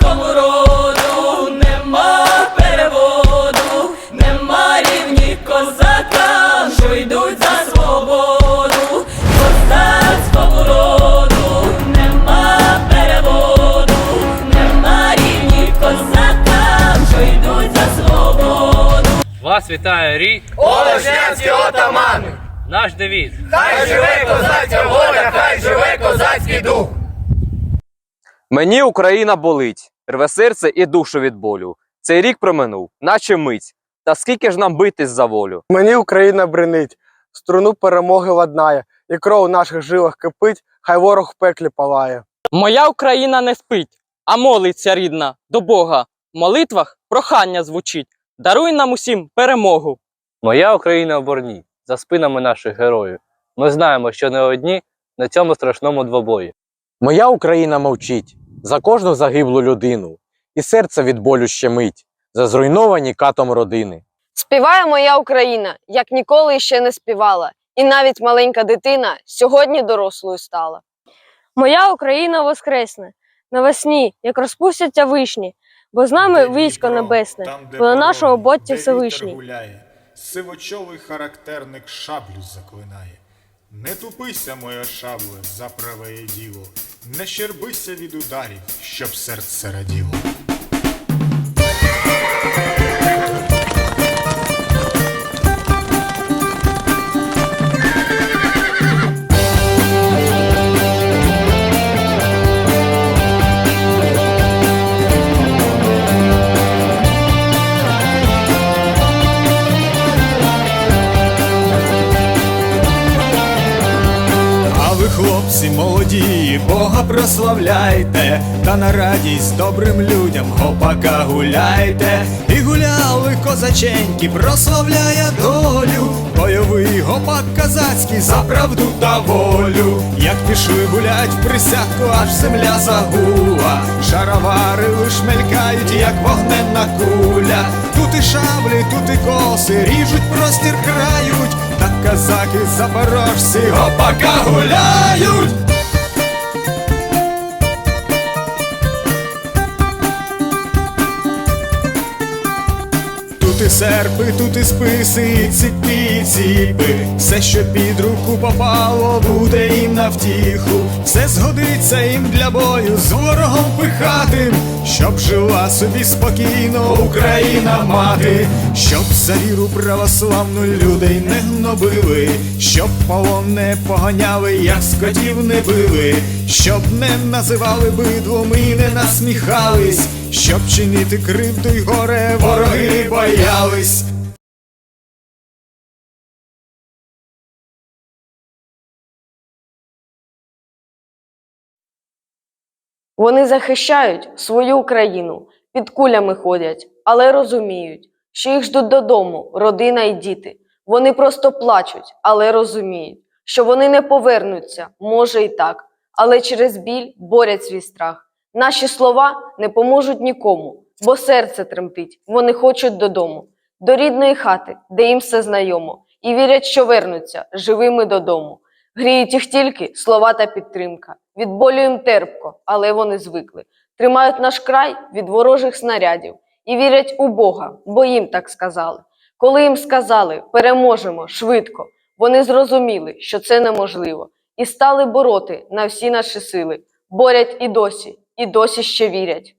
козацькому роду нема переводу, нема рівні козакам, що йдуть за свободу, козацькому роду нема переводу, нема рівні козакам, що йдуть за свободу. Вас вітає рік, Олешнянські отамани! наш девіз. Хай живе козацька воля, хай живе козацький дух! Мені Україна болить, рве серце і душу від болю. Цей рік проминув, наче мить. Та скільки ж нам битись за волю? Мені Україна бренить, струну перемоги ладнає, і кров у наших жилах кипить, хай ворог в пеклі палає. Моя Україна не спить, а молиться рідна до Бога. В молитвах прохання звучить. Даруй нам усім перемогу. Моя Україна в борні, за спинами наших героїв. Ми знаємо, що не одні на цьому страшному двобої. Моя Україна мовчить за кожну загиблу людину, і серце від болю щемить за зруйновані катом родини. Співає моя Україна, як ніколи ще не співала, і навіть маленька дитина сьогодні дорослою стала. Моя Україна воскресне навесні, як розпустяться вишні, бо з нами військо небесне, там, бо на нашому боці Всевишній. гуляє, сивочолий характерник шаблю заклинає. Не тупися, моя шабле, за праве діло, не щербися від ударів, щоб серце раділо. Хлопці молоді, Бога прославляйте, та на радість добрим людям гопака гуляйте. І гуляли козаченьки, прославляє долю, бойовий гопак казацький за правду та волю. Як пішли гулять в присядку, аж земля загула, шаровари лиш мелькають, як вогненна куля. Тут і шаблі, тут і коси, ріжуть простір крають, казаки запорожці гопака гуляють. Тут і серпи, тут і списи, і ціпі, і ціпи. Все, що під руку попало, буде на втіху. Все згодиться їм для бою з ворогом пихатим, щоб жила собі спокійно Україна мати, щоб за віру православну людей не гнобили, щоб полон не поганяли, як скотів не били, щоб не називали бидлом і не насміхались, щоб чинити кривду й горе вороги боялись. Вони захищають свою Україну, під кулями ходять, але розуміють, що їх ждуть додому родина і діти. Вони просто плачуть, але розуміють, що вони не повернуться, може і так, але через біль борять свій страх. Наші слова не поможуть нікому, бо серце тремтить, вони хочуть додому, до рідної хати, де їм все знайомо, і вірять, що вернуться живими додому. Гріють їх тільки слова та підтримка. Від болю їм терпко, але вони звикли. Тримають наш край від ворожих снарядів і вірять у Бога, бо їм так сказали. Коли їм сказали переможемо швидко, вони зрозуміли, що це неможливо, і стали бороти на всі наші сили. Борять і досі, і досі ще вірять.